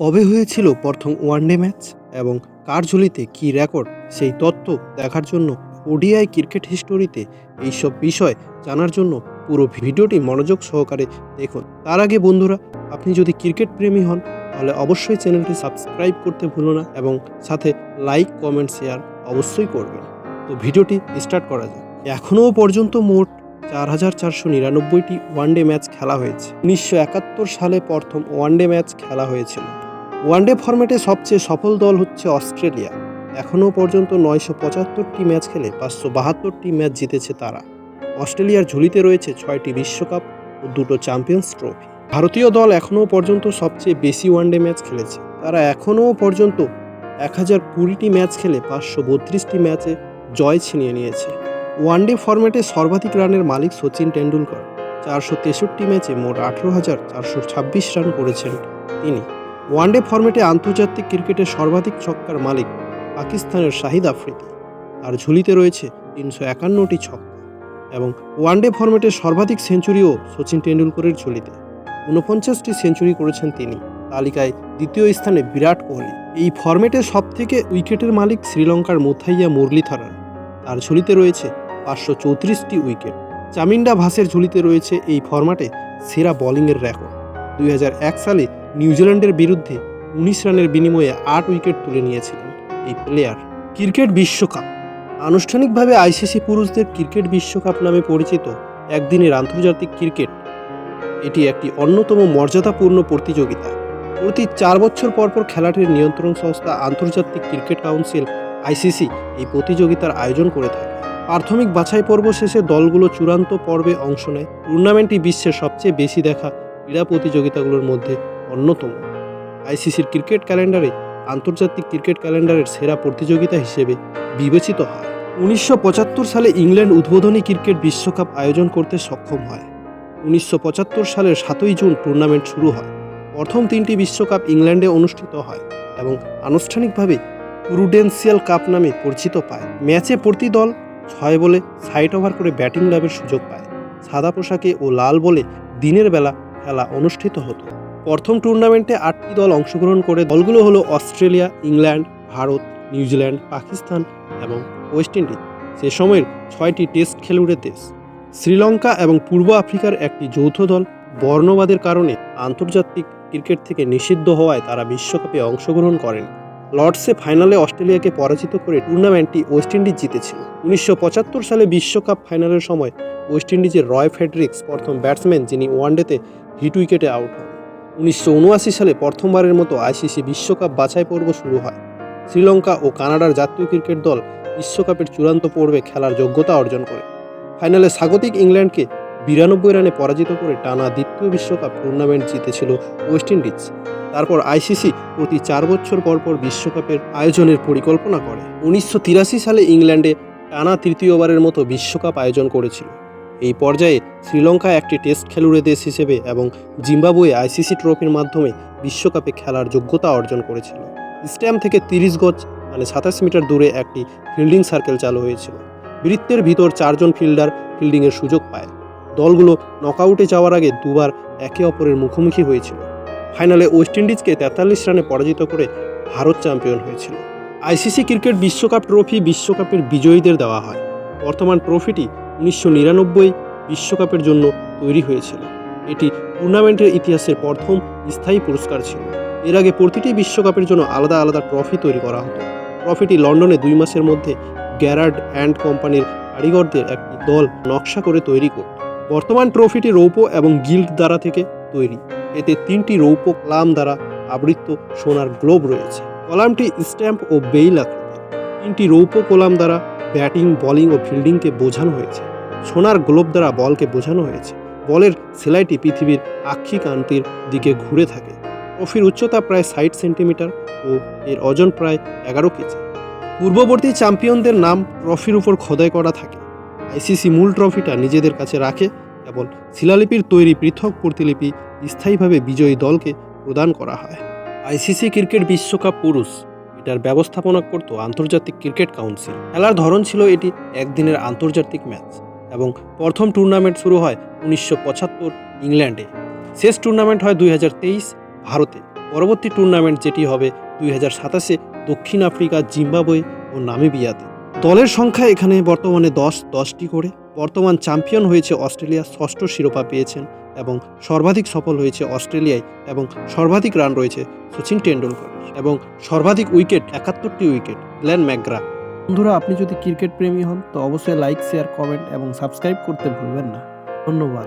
কবে হয়েছিল প্রথম ওয়ানডে ম্যাচ এবং কার ঝুলিতে কী রেকর্ড, সেই তথ্য দেখার জন্য ওডিআই ক্রিকেট হিস্টোরিতে এইসব বিষয় জানার জন্য পুরো ভিডিওটি মনোযোগ সহকারে দেখুন। তার আগে বন্ধুরা, আপনি যদি ক্রিকেট প্রেমী হন, তাহলে অবশ্যই চ্যানেলটি সাবস্ক্রাইব করতে ভুলো না এবং সাথে লাইক, কমেন্ট, শেয়ার অবশ্যই করবেন। তো ভিডিওটি স্টার্ট করা যাক। এখনও পর্যন্ত মোট চার হাজার চারশো নিরানব্বইটি ওয়ানডে ম্যাচ খেলা হয়েছে। উনিশশো একাত্তর সালে প্রথম ওয়ানডে ম্যাচ খেলা হয়েছিল। ওয়ানডে ফরম্যাটে সবচেয়ে সফল দল হচ্ছে অস্ট্রেলিয়া। এখনও পর্যন্ত নয়শো পঁচাত্তরটি ম্যাচ খেলে পাঁচশো বাহাত্তরটি ম্যাচ জিতেছে তারা। অস্ট্রেলিয়ার ঝুলিতে রয়েছে ছয়টি বিশ্বকাপ ও দুটো চ্যাম্পিয়ন্স ট্রফি। ভারতীয় দল এখনও পর্যন্ত সবচেয়ে বেশি ওয়ানডে ম্যাচ খেলেছে। তারা এখনও পর্যন্ত এক হাজার কুড়িটি ম্যাচ খেলে পাঁচশো বত্রিশটি ম্যাচে জয় ছিনিয়ে নিয়েছে। ওয়ানডে ফরম্যাটে সর্বাধিক রানের মালিক সচিন টেন্ডুলকর চারশো তেষট্টি ম্যাচে মোট আঠেরো হাজার চারশো ছাব্বিশ রান করেছেন তিনি। ওয়ানডে ফরম্যাটে আন্তর্জাতিক ক্রিকেটের সর্বাধিক ছক্কার মালিক পাকিস্তানের শাহিদ আফ্রিদি। আর ঝুলিতে রয়েছে তিনশো একান্নটি ছক্কা এবং ওয়ানডে ফরম্যাটে সর্বাধিক সেঞ্চুরিও সচিন টেন্ডুলকরের ঝুলিতে। ঊনপঞ্চাশটি সেঞ্চুরি করেছেন তিনি। তালিকায় দ্বিতীয় স্থানে বিরাট কোহলি। এই ফরম্যাটে সবথেকে উইকেটের মালিক শ্রীলঙ্কার মুথাইয়া মুরলীধরান। তার ঝুলিতে রয়েছে পাঁচশো চৌত্রিশটি উইকেট। চামিন্ডা ভাসের ঝুলিতে রয়েছে এই ফরম্যাটে সেরা বোলিংয়ের রেকর্ড। দুই হাজার এক সালে নিউজিল্যান্ডের বিরুদ্ধে উনিশ রানের বিনিময়ে আট উইকেট তুলে নিয়েছিলেন এই প্লেয়ার ক্রিকেট বিশ্বকাপ। আনুষ্ঠানিকভাবে আইসিসি পুরুষদের ক্রিকেট বিশ্বকাপ নামে পরিচিত একদিনের আন্তর্জাতিক ক্রিকেট। এটি একটি অন্যতম মর্যাদাপূর্ণ প্রতিযোগিতা। প্রতি চার বছর পর পর খেলাটির নিয়ন্ত্রণ সংস্থা আন্তর্জাতিক ক্রিকেট কাউন্সিল, আইসিসি, এই প্রতিযোগিতার আয়োজন করে থাকে। প্রাথমিক বাছাই পর্ব শেষে দলগুলো চূড়ান্ত পর্বে অংশ নেয়। টুর্নামেন্টটি বিশ্বের সবচেয়ে বেশি দেখা ক্রীড়া প্রতিযোগিতাগুলোর মধ্যে অন্যতম। আইসিসির ক্রিকেট ক্যালেন্ডারে আন্তর্জাতিক ক্রিকেট ক্যালেন্ডারের সেরা প্রতিযোগিতা হিসেবে বিবেচিত হয়। উনিশশো পঁচাত্তর সালে ইংল্যান্ড উদ্বোধনী ক্রিকেট বিশ্বকাপ আয়োজন করতে সক্ষম হয়। উনিশশো পঁচাত্তর সালের সাতই জুন টুর্নামেন্ট শুরু হয়। প্রথম তিনটি বিশ্বকাপ ইংল্যান্ডে অনুষ্ঠিত হয় এবং আনুষ্ঠানিকভাবে প্রুডেন্সিয়াল কাপ নামে পরিচিত পায়। ম্যাচে প্রতি দল ছয় বলে সাইট ওভার করে ব্যাটিং লাভের সুযোগ পায়। সাদা পোশাকে ও লাল বলে দিনের বেলা খেলা অনুষ্ঠিত হতো। প্রথম টুর্নামেন্টে আটটি দল অংশগ্রহণ করে দলগুলো হলো Australia, England, Bharat, New Zealand, Pakistan এবং ওয়েস্ট ইন্ডিজ। সে সময়ের ছয়টি টেস্ট খেলুড়ে দেশ। শ্রীলঙ্কা এবং পূর্ব আফ্রিকার একটি যৌথ দল বর্ণবাদের কারণে আন্তর্জাতিক ক্রিকেট থেকে নিষিদ্ধ হওয়ায় তারা বিশ্বকাপে অংশগ্রহণ করেন। লর্ডসে ফাইনালে অস্ট্রেলিয়াকে পরাজিত করে টুর্নামেন্টটি ওয়েস্ট ইন্ডিজ জিতেছিল। উনিশশো পঁচাত্তর সালে বিশ্বকাপ ফাইনালের সময় ওয়েস্ট ইন্ডিজের রয় ফেডরিক্স প্রথম ব্যাটসম্যান যিনি ওয়ানডেতে হিট উইকেটে আউট হন। উনিশশো উনআশি সালে প্রথমবারের মতো আইসিসি বিশ্বকাপ বাছাই পর্ব শুরু হয়। শ্রীলঙ্কা ও কানাডার জাতীয় ক্রিকেট দল বিশ্বকাপের চূড়ান্ত পর্বে খেলার যোগ্যতা অর্জন করে। ফাইনালে স্বাগতিক ইংল্যান্ডকে বিরানব্বই রানে পরাজিত করে টানা দ্বিতীয় বিশ্বকাপ টুর্নামেন্ট জিতেছিল ওয়েস্ট ইন্ডিজ। তারপর আইসিসি প্রতি চার বছর পর পর বিশ্বকাপের আয়োজনের পরিকল্পনা করে। উনিশশো তিরাশি সালে ইংল্যান্ডে টানা তৃতীয়বারের মতো বিশ্বকাপ আয়োজন করেছিল। এই পর্যায়ে শ্রীলঙ্কা একটি টেস্ট খেলুড়ে দেশ হিসেবে এবং জিম্বাবুয়ে আইসিসি ট্রফির মাধ্যমে বিশ্বকাপে খেলার যোগ্যতা অর্জন করেছিল। স্ট্যাম্প থেকে তিরিশ গজ মানে সাতাশ মিটার দূরে একটি ফিল্ডিং সার্কেল চালু হয়েছিল। বৃত্তের ভিতর চারজন ফিল্ডার ফিল্ডিংয়ের সুযোগ পায়। দলগুলো নকআউটে যাওয়ার আগে দুবার একে অপরের মুখোমুখি হয়েছিল। ফাইনালে ওয়েস্ট ইন্ডিজকে তেতাল্লিশ রানে পরাজিত করে ভারত চ্যাম্পিয়ন হয়েছিল। আইসিসি ক্রিকেট বিশ্বকাপ ট্রফি বিশ্বকাপের বিজয়ীদের দেওয়া হয়। বর্তমান ট্রফিটি উনিশশো নিরানব্বই বিশ্বকাপের জন্য তৈরি হয়েছিল। এটি টুর্নামেন্টের ইতিহাসের প্রথম স্থায়ী পুরস্কার ছিল। এর আগে প্রতিটি বিশ্বকাপের জন্য আলাদা আলাদা ট্রফি তৈরি করা হতো। ট্রফিটি লন্ডনে দুই মাসের মধ্যে গ্যারার্ড অ্যান্ড কোম্পানির কারিগরদের একটি দল নকশা করে তৈরি করত। বর্তমান ট্রফিটি রৌপ্য এবং গিল্ড দ্বারা থেকে তৈরি। এতে তিনটি রৌপ্য কলাম দ্বারা আবৃত সোনার গ্লোব রয়েছে। কলামটি স্ট্যাম্প ও বেইল আকৃতির। তিনটি রৌপ্য কলাম দ্বারা ব্যাটিং, বোলিং ও ফিল্ডিংকে বোঝানো হয়েছে। সোনার গ্লোব দ্বারা বলকে বোঝানো হয়েছে। বলের সেলাইটি পৃথিবীর আক্ষিকান্তির দিকে ঘুরে থাকে। ট্রফির উচ্চতা প্রায় ষাট সেন্টিমিটার ও এর ওজন প্রায় এগারো কেজি। পূর্ববর্তী চ্যাম্পিয়নদের নাম ট্রফির উপর খোদাই করা থাকে। আইসিসি মূল ট্রফিটা নিজেদের কাছে রাখে, কেবল শিলালিপির তৈরি পৃথক প্রতিলিপি স্থায়ীভাবে বিজয়ী দলকে প্রদান করা হয়। আইসিসি ক্রিকেট বিশ্বকাপ পুরুষ, এটার ব্যবস্থাপনা করত আন্তর্জাতিক ক্রিকেট কাউন্সিল। খেলার ধরন ছিল এটি একদিনের আন্তর্জাতিক ম্যাচ। এবং প্রথম টুর্নামেন্ট শুরু হয় উনিশশো পঁচাত্তর ইংল্যান্ডে। শেষ টুর্নামেন্ট হয় দুই হাজার তেইশ ভারতে। পরবর্তী টুর্নামেন্ট যেটি হবে দুই হাজার সাতাশে দক্ষিণ আফ্রিকা, জিম্বাবুয়ে ও নামিবিয়াতে। দলের সংখ্যা এখানে বর্তমানে দশ, দশটি করে। বর্তমান চ্যাম্পিয়ন হয়েছে অস্ট্রেলিয়া, ষষ্ঠ শিরোপা পেয়েছেন এবং সর্বাধিক সফল হয়েছে অস্ট্রেলিয়ায় এবং সর্বাধিক রান রয়েছে সচিন টেন্ডুলকর এবং সর্বাধিক উইকেট, একাত্তরটি উইকেট গ্ল্যান ম্যাকগ্রা বন্ধুরা, আপনি যদি ক্রিকেট প্রেমী হন, তো অবশ্যই লাইক শেয়ার কমেন্ট এবং সাবস্ক্রাইব করতে ভুলবেন না। ধন্যবাদ।